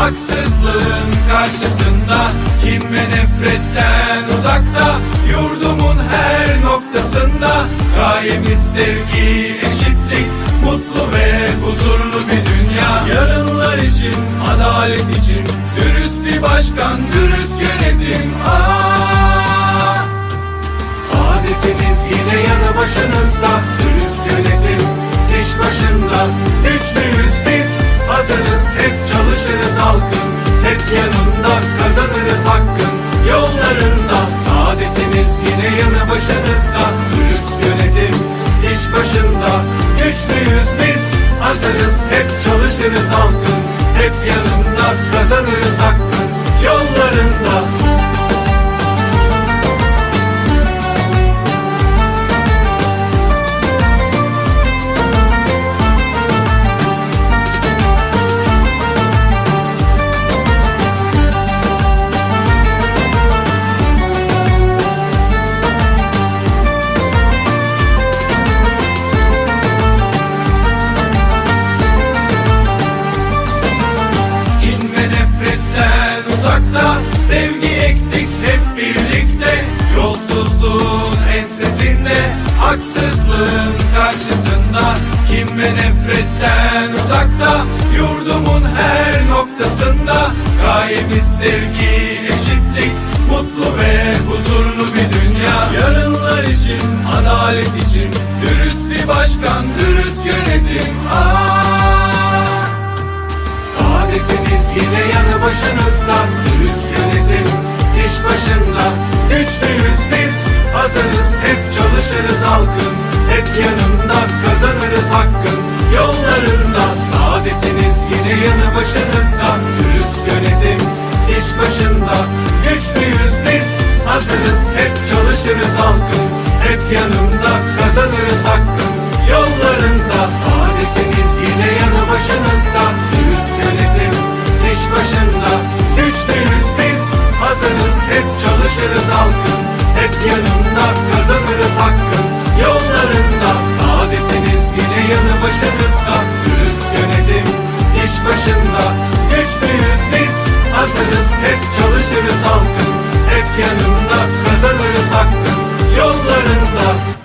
Haksızlığın karşısında Kim ve nefretten uzakta Yurdumun her noktasında Gayemiz sevgi, eşitlik Mutlu ve huzurlu bir dünya. Yarınlar için, adalet için Dürüst bir başkan, dürüst yönetim. Aa! Saadetiniz yine yanı başınızda Dürüst yönetim. İş başında Güçlüyüz biz hazırız yanında kazanırız hakkın. Yollarında saadetiniz yine yanı başınızda Dürüst yönetim iş başında. Güçlüyüz biz hazırız Hep çalışırız halkın Haksızlığın karşısında Kim ve nefretten uzakta? Yurdumun her noktasında Gayemiz sevgi, eşitlik Mutlu ve huzurlu bir dünya. Yarınlar için, adalet için Dürüst bir başkan, dürüst yönetim hakkısınız Hep çalışırız halkın Hep yanında kazanırız hakkın Yollarında saadetiniz yine yanı başınızda Dürüst yönetim iş başında. Güçlüyüz biz hazırız Hep çalışırız halkın Hep yanında kazanırız hakkın Yollarında saadetiniz yine yanı başınızda Dürüst yönetim iş başında. Güçlüyüz biz hazırız Hep çalışırız halkın hep yanımda Kazanırız hakkın yollarında.